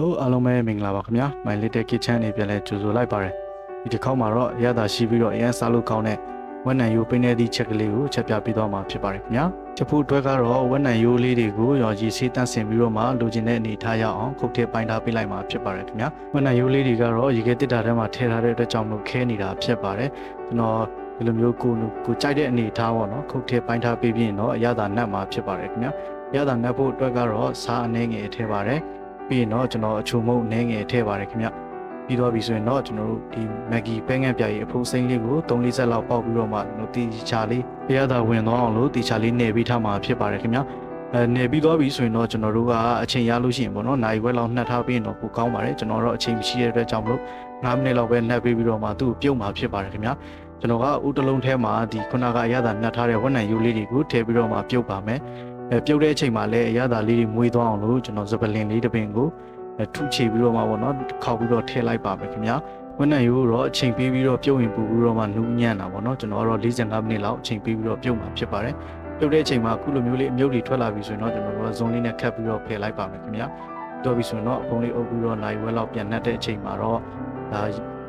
Hello အားလုံးပဲမင်္ဂလာပါခင်ဗျာ My Little Kitchen နေပြန်လဲကြိုဆိုလိုက်ပါရယ်ဒီတစ်ခေါက်မှာတော့အရသာရှိပြီးတော့အရန်စားလို့ကောင်းတဲ့ဝက်နံရိုးပိနေသည့်ချက်ကလေးကိုချက်ပြပေးသွားမှာဖြစ်ပါတယ်ခင်ဗျာချက်ဖို့အတွက်ကတော့ဝက်နံရိုးလေးတွေကိုရော်ကြီးဆေးတန့်စင်ပြီးတော့မှလိုချင်တဲ့အနေထားရအောင်ခုတ်ထည့်ပိုင်းထားပေးလိုက်မှာဖြစ်ပါတယ်ခင်ဗျာဝက်နံရိုးလေးတွေကတော့ရေခဲတစ်တာထဲမှာထည့်ထားတဲ့အတွက်ကြောင့်မလို့ခဲနေတာဖြစ်ပါတယ်ကျွန်တော်ဒီလိုမျိုးကိုကိုကြိုက်တဲ့အနေထားပေါ့နော်ခုတ်ထည့်ပိုင်းထားပေးပြီးရင်တော့အရသာနတ်မှာဖြစ်ပါတယ်ခင်ဗျာအရသာနတ်ဖို့အတွက်ကတော့စားအနေငယ်ထည့်ပါတယ် ပြီးရင်တော့ကျွန်တော်အချုံမုံနည်းငယ်ထည့်ပါတယ်ခင်ဗျပြီးတော့ပြီဆိုရင်တော့ကျွန်တော်တို့ဒီမက်ဂီပဲငန့်ပြာကြီးအဖိုးစိမ့်လေးကို3လေးဆက်လောက်ပေါက်ပြီးတော့မှကျွန်တော်တီချာလေးပြရတာဝင်သွားအောင်လို့တီချာလေးနှည့်ပြီးထားမှာဖြစ်ပါတယ်ခင်ဗျအဲနေပြီးသွားပြီဆိုရင်တော့ကျွန်တော်တို့ကအချိန်ရလို့ရှိရင်ပေါ့နော်နိုင်ဝက်လောက်နှက်ထားပြီးရင်တော့ပိုကောင်းပါတယ်ကျွန်တော်တော့အချိန်မရှိတဲ့အတွက်ကြောင့်မလို့9မိနစ်လောက်ပဲနှက်ပြီးပြီးတော့မှသူ့ကိုပြုတ်မှာဖြစ်ပါတယ်ခင်ဗျကျွန်တော်ကဥတလုံးထဲမှာဒီခုနကအရသာနှက်ထားတဲ့ဝက်နံရိုးလေးတွေကိုထည့်ပြီးတော့မှပြုတ်ပါမယ် အဲပြုတ်တဲ့အချိန်မှာလည်းအရသာလေးတွေမွေးသွားအောင်လို့ကျွန်တော်စပလင်လေးတစ်ပင်ကိုအဲထုချေပြီးတော့မှပေါ့နော်ခောက်ပြီးတော့ထည့်လိုက်ပါမယ်ခင်ဗျာဝက်နံရိုးတော့အချိန်ပေးပြီးတော့ပြုတ်ရင်ပူပြီးတော့မှနူးညံ့တာပေါ့နော်ကျွန်တော်ကတော့45မိနစ်လောက်အချိန်ပေးပြီးတော့ပြုတ်မှာဖြစ်ပါတယ်ပြုတ်တဲ့အချိန်မှာအခုလိုမျိုးလေးအမြုပ်တွေထွက်လာပြီဆိုရင်တော့ကျွန်တော်တို့ကဇွန်လေးနဲ့ခတ်ပြီးတော့ဖယ်လိုက်ပါမယ်ခင်ဗျာတော့ပြီဆိုရင်တော့အဖုံးလေးအုပ်ပြီးတော့နိုင်ဝက်လောက်ပြန်နှက်တဲ့အချိန်မှာတော့ဒါ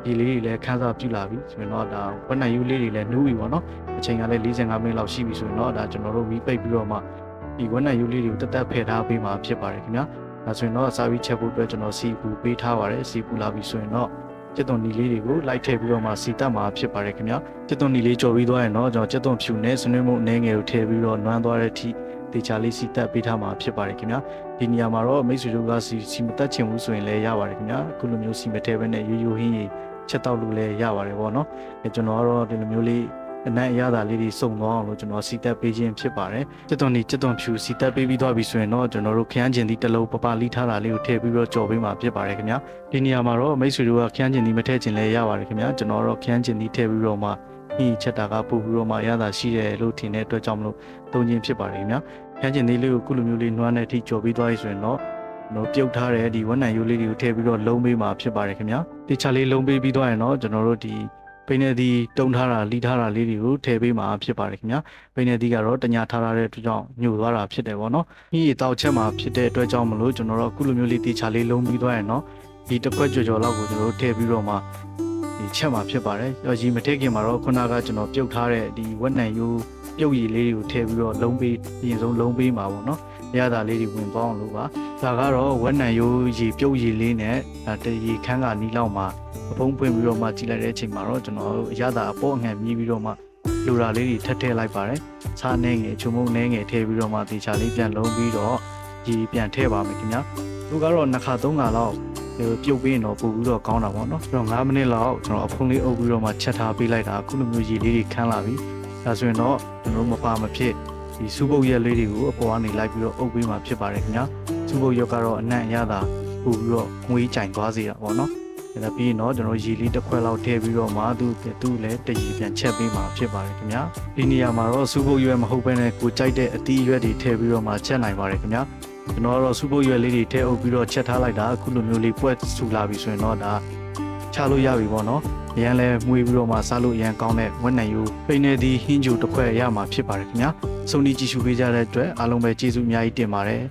ဒီလေးတွေလည်းခန်းစားပြုလာပြီဆိုရင်တော့ဒါဝက်နံရိုးလေးတွေလည်းနူးပြီပေါ့နော်အချိန်ကလည်း45မိနစ်လောက်ရှိပြီဆိုရင်တော့ဒါကျွန်တော်တို့မီးပိတ်ပြီးတော့မှ ဒီဝက်နံရိုးလေးတွေကိုတက်တက်ဖယ်ထားပေးမှာဖြစ်ပါတယ်ခင်ဗျာဒါဆိုရင်တော့စာပြီးချက်ဖို့အတွက်ကျွန်တော်စီပူပေးထားပါတယ်စီပူလာပြီဆိုရင်တော့ကျက်သွန်နီလေးတွေကိုလိုက်ထည့်ပြီးတော့မှစီတက်မှာဖြစ်ပါတယ်ခင်ဗျာကျက်သွန်နီလေးကြော်ပြီးသွားရင်တော့ကျွန်တော်ကျက်သွန်ဖြူနဲ့ဆွေးနွေးမှုအနေငယ်ကိုထည့်ပြီးတော့နွမ်းသွားတဲ့အထိတေချာလေးစီတက်ပေးထားမှာဖြစ်ပါတယ်ခင်ဗျာဒီနေရာမှာတော့မိတ်ဆွေတို့ကစီစီမတက်ချင်ဘူးဆိုရင်လည်းရပါတယ်ခင်ဗျာအခုလိုမျိုးစီမထဲပဲနဲ့ရိုးရိုးဟင်းကြီးချက်တောက်လို့လည်းရပါတယ်ပေါ့နော်အဲကျွန်တော်ကတော့ဒီလိုမျိုးလေး အနက်အရသာလေးတွေစုံသွားအောင်လို့ကျွန်တော်စီတက်ပေးခြင်းဖြစ်ပါတယ်။ကျက်သွန်ဒီကျက်သွန်ဖြူစီတက်ပေးပြီးသွားပြီဆိုရင်တော့ကျွန်တော်တို့ခရမ်းကျင်ဒီတစ်လုံးပပလီထားတာလေးကိုထည့်ပြီးတော့ကြော်ပေးမှာဖြစ်ပါတယ်ခင်ဗျာ။ဒီနေရာမှာတော့မိတ်ဆွေတို့ကခရမ်းကျင်ဒီမထည့်ခြင်းလည်းရပါတယ်ခင်ဗျာ။ကျွန်တော်တော့ခရမ်းကျင်ဒီထည့်ပြီးတော့မှဒီချက်တာကပို့ပြီးတော့မှအရသာရှိတယ်လို့ထင်တဲ့အတွက်ကြောင့်မလို့သုံးခြင်းဖြစ်ပါတယ်ခင်ဗျာ။ခရမ်းကျင်ဒီလေးကိုကုလိုမျိုးလေးနွမ်းတဲ့အထိကြော်ပြီးသွားပြီဆိုရင်တော့ကျွန်တော်ပြုတ်ထားတဲ့ဒီဝက်နံရိုးလေးတွေကိုထည့်ပြီးတော့လုံးပေးမှာဖြစ်ပါတယ်ခင်ဗျာ။ဒီချာလေးလုံးပေးပြီးသွားရင်တော့ကျွန်တော်တို့ဒီ ပိနေသီတုံထားတာလီထားတာလေးတွေကိုထည့်ပေးမှာဖြစ်ပါတယ်ခင်ဗျာပိနေသီကတော့တညာထားရတဲ့အတွက်ကြောင့်ညှို့သွားတာဖြစ်တယ်ပေါ့နော်ဒီတောက်ချက်မှာဖြစ်တဲ့အတွက်ကြောင့်မလို့ကျွန်တော်တို့အခုလိုမျိုးလေးတေချာလေးလုံးပြီးသွားရင်တော့ဒီတစ်ခွက်ကြော်ကြော်လောက်ကိုကျွန်တော်တို့ထည့်ပြီးတော့မှဒီချက်မှာဖြစ်ပါတယ်ရောရီမထည့်ခင်မှာတော့ခုနကကျွန်တော်ပြုတ်ထားတဲ့ဒီဝက်နံယိုး ပြုတ်ရည်လေးတွေကိုထည့်ပြီးတော့လုံးပေးအရင်ဆုံးလုံးပေးမှာပေါ့နော်ရတာလေးတွေဝင်ပေါင်းလို့ပါဒါကတော့ဝက်နံယိုးရေပြုတ်ရည်လေးနဲ့ဒါတရေခန်းကနီးလောက်မှာအဖုံးပွင့်ပြီးတော့မှကြည့်လိုက်တဲ့အချိန်မှာတော့ကျွန်တော်တို့ရတာအပေါ်အငံမြည်ပြီးတော့မှလူရာလေးတွေထပ်ထည့်လိုက်ပါတယ်။စားနေငယ်ချုံမုံနေငယ်ထည့်ပြီးတော့မှတေချာလေးပြန်လုံးပြီးတော့ဒီပြန်ထည့်ပါမယ်ခင်ဗျာ။သူကတော့နှစ်ခါသုံးခါလောက်ပြုတ်ပြီးရင်တော့ပို့ပြီးတော့ကောင်းတာပေါ့နော်။အဲ့တော့9မိနစ်လောက်ကျွန်တော်အဖုံးလေးအုပ်ပြီးတော့မှချက်ထားပေးလိုက်တာအခုလိုမျိုးရေလေးတွေခန်းလာပြီ။ ဒါဆိုရင်တော့ကျွန်တော်တို့မပါမဖြစ်ဒီစူပုတ်ရက်လေးတွေကိုအပေါ်ကနေလိုက်ပြီးတော့အုပ်ပေးမှဖြစ်ပါတယ်ခင်ဗျာ။စူပုတ်ရက်ကတော့အနံ့ရတာပို့ပြီးတော့ငွေးကြိုင်သွားစေတာပေါ့နော်။ဒါပြီးရင်တော့ကျွန်တော်ရေလေးတစ်ခွက်လောက်ထည့်ပြီးတော့မှသူ့သူ့လည်းတရီပြန်ချက်ပေးမှာဖြစ်ပါတယ်ခင်ဗျာဒီနေရာမှာတော့စူပုတ်ရွက်မဟုတ်ဘဲနဲ့ကိုကြိုက်တဲ့အသီးရွက်တွေထည့်ပြီးတော့မှချက်နိုင်ပါတယ်ခင်ဗျာကျွန်တော်ကတော့စူပုတ်ရွက်လေးတွေထည့်အုပ်ပြီးတော့ချက်ထားလိုက်တာအခုလိုမျိုးလေးပွက်ဆူလာပြီဆိုရင်တော့ဒါ ချလို့ရပြီပေါ့နော်ရန်လဲမွေးပြီးတော့မှစားလို့ရန်ကောင်းတဲ့ဝက်နံယူပိနေသည်ဟင်းဂျူတစ်ခွက်ရမှာဖြစ်ပါတယ်ခင်ဗျာစုံဒီကြည့်ရှုပေးကြတဲ့အတွက်အားလုံးပဲကျေးဇူးအများကြီးတင်ပါတယ်